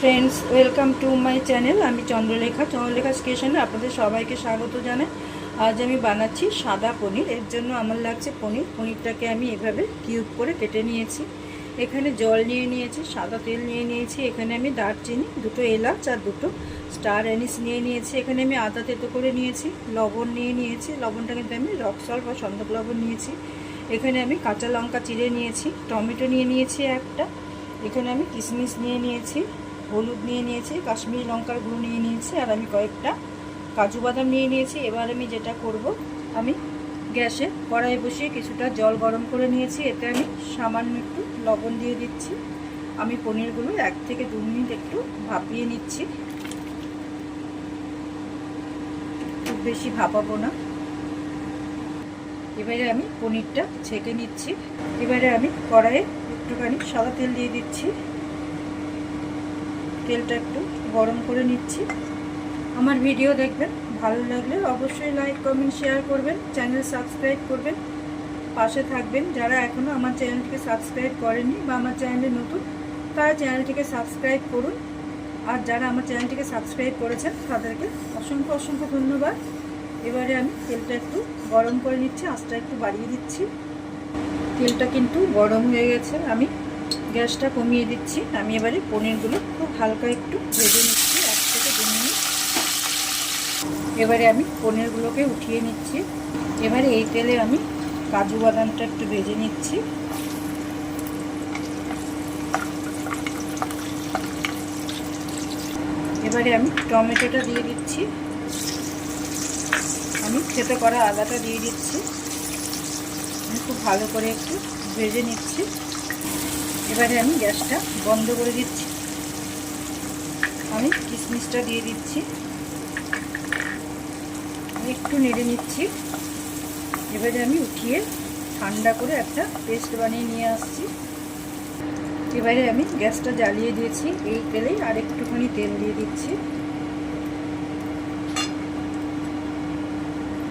Friends welcome to my channel আমি চন্দ্রলেখা চন্দ্রলেখা স্টেশনে আপনাদের সবাইকে স্বাগত জানাই। আজ আমি বানাচ্ছি সাদা পনির। এর জন্য আমার লাগছে পনির। পনিরটাকে আমি এভাবে কিউব করে কেটে নিয়েছি। এখানে জল নিয়ে নিয়েছি, সাদা তেল নিয়ে নিয়েছি। এখানে আমি দারচিনি, দুটো এলাচ আর দুটো স্টার অ্যানিস নিয়ে নিয়েছি। এখানে আমি আদা তেতো করে নিয়েছি, লবণ নিয়ে নিয়েছি। লবণটা কিন্তু আমি রক সল্ট বা সন্দক লবণ নিয়েছি। এখানে আমি কাঁচা লঙ্কা চিড়ে নিয়েছি, টমেটো নিয়ে নিয়েছি একটা। এখানে আমি কিশমিশ নিয়ে নিয়েছি। হলুদ নিয়ে নিয়েছি, কাশ্মীরি লঙ্কার গুঁড়ো নিয়ে নিয়েছি, আর আমি কয়েকটা কাজু বাদাম নিয়ে নিয়েছি। এবার আমি যেটা করব, আমি গ্যাসে কড়াই বসিয়ে কিছুটা জল গরম করে নিয়েছি। এতে আমি সামান্য একটু লবণ দিয়ে দিচ্ছি। আমি পনিরগুলো এক থেকে দু মিনিট একটু ভাপিয়ে নিচ্ছি। খুব বেশি ভাপাবো না। এবারে আমি পনিরটা ছেঁকে নিচ্ছি। এবারে আমি কড়াইয়ে একটুখানি সাদা তেল দিয়ে দিচ্ছি। তেলটা একটু গরম করে নিচ্ছি। আমার ভিডিও দেখবেন, ভালো লাগলে অবশ্যই লাইক, কমেন্ট, শেয়ার করবেন, চ্যানেল সাবস্ক্রাইব করবেন। পাশে থাকবেন যারা এখনও আমার চ্যানেলটিকে সাবস্ক্রাইব করেনি বা আমার চ্যানেলে নতুন, তারা চ্যানেলটিকে সাবস্ক্রাইব করুন। আর যারা আমার চ্যানেলটিকে সাবস্ক্রাইব করেছেন, তাদেরকে অসংখ্য অসংখ্য ধন্যবাদ। এবারে আমি তেলটা একটু গরম করে নিচ্ছি, আঁচটা একটু বাড়িয়ে দিচ্ছি। তেলটা কিন্তু গরম হয়ে গেছে, আমি গ্যাসটা কমিয়ে দিচ্ছি। আমি এবারে পনিরগুলো খুব হালকা একটু ভেজে নিচ্ছি, এক থেকে দু মিনিট। এবারে আমি পনিরগুলোকে উঠিয়ে নিচ্ছি। এবারে এই তেলে আমি কাজু বাদামটা একটু ভেজে নিচ্ছি। এবারে আমি টমেটোটা দিয়ে দিচ্ছি। আমি খেতে করা আদাটা দিয়ে দিচ্ছি। আমি খুব ভালো করে একটু ভেজে নিচ্ছি। এবারে আমি গ্যাসটা বন্ধ করে দিচ্ছি। আমি কিশমিশটা দিয়ে দিচ্ছি। একটু নেড়ে নিচ্ছি। এবারে আমি উঠিয়ে ঠান্ডা করে একটা পেস্ট বানিয়ে নিয়ে আসছি। এবারে আমি গ্যাসটা জ্বালিয়ে দিয়েছি। এই তেলেই আর একটুখানি তেল দিয়ে দিচ্ছি।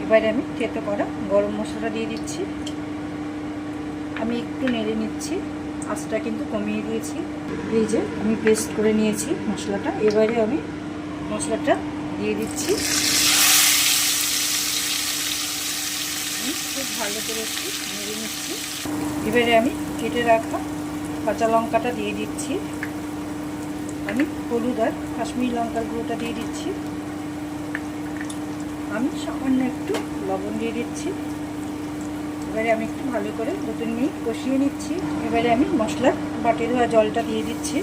এবারে আমি থেতো করা গরম মশলা দিয়ে দিচ্ছি। আমি একটু নেড়ে নিচ্ছি। আঁচটা কিন্তু কমিয়ে দিয়েছি। এই যে আমি পেস্ট করে নিয়েছি মশলাটা। এবারে আমি মশলাটা দিয়ে দিচ্ছি। খুব ভালো করে একটু নেড়ে নিচ্ছি। এবারে আমি কেটে রাখা কাঁচা লঙ্কাটা দিয়ে দিচ্ছি। আমি হলুদ আর কাশ্মীর লঙ্কার গুঁড়োটা দিয়ে দিচ্ছি। আমি সামান্য একটু লবণ দিয়ে দিচ্ছি। এবারে আমি একটু ভালো করে দু তিন মিনিট কষিয়ে নিচ্ছি। এবারে আমি মশলার বাটি ধোয়া জলটা দিয়ে দিচ্ছি।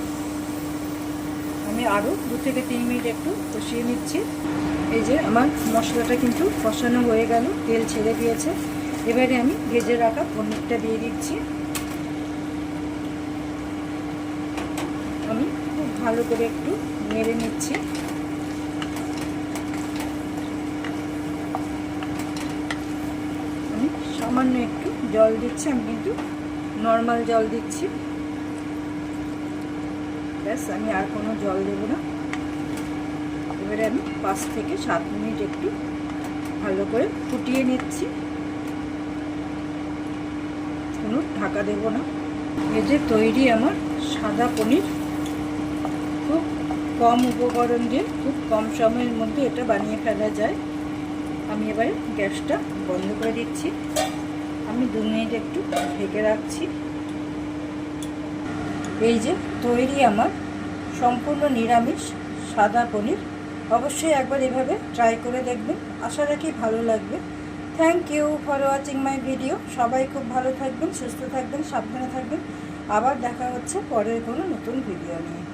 আমি আরও দু থেকে তিন মিনিট একটু কষিয়ে নিচ্ছি। এই যে আমার মশলাটা কিন্তু কষানো হয়ে গেল, তেল ছেড়ে দিয়েছে। এবারে আমি ভেজে রাখা পনিরটা দিয়ে দিচ্ছি। আমি খুব ভালো করে একটু নেড়ে নিচ্ছি আমি সামান্য একটু জল দিচ্ছি, আমি কিন্তু নর্মাল জল দিচ্ছি। ব্যাস, আমি আর কোনো জল দেব না। এবারে আমি পাঁচ থেকে সাত মিনিট একটু ভালো করে ফুটিয়ে নিচ্ছি। কোনো ঢাকা দেব না। যে তৈরি আমার সাদা পনির। খুব কম উপকরণ দিয়ে, খুব কম সময়ের মধ্যে এটা বানিয়ে ফেলা যায়। আমি এবারে গ্যাসটা বন্ধ করে দিচ্ছি। আমি দু মিনিট একটু ঢেকে রাখছি। এই যে তৈরি আমার সম্পূর্ণ নিরামিষ সাদা পনির। অবশ্যই একবার এভাবে ট্রাই করে দেখবেন। আশা রাখি ভালো লাগবে। Thank you for watching my video সবাই খুব ভালো থাকবেন, সুস্থ থাকবেন, সাবধানে থাকবেন। আবার দেখা হচ্ছে পরের কোনো নতুন ভিডিও নিয়ে।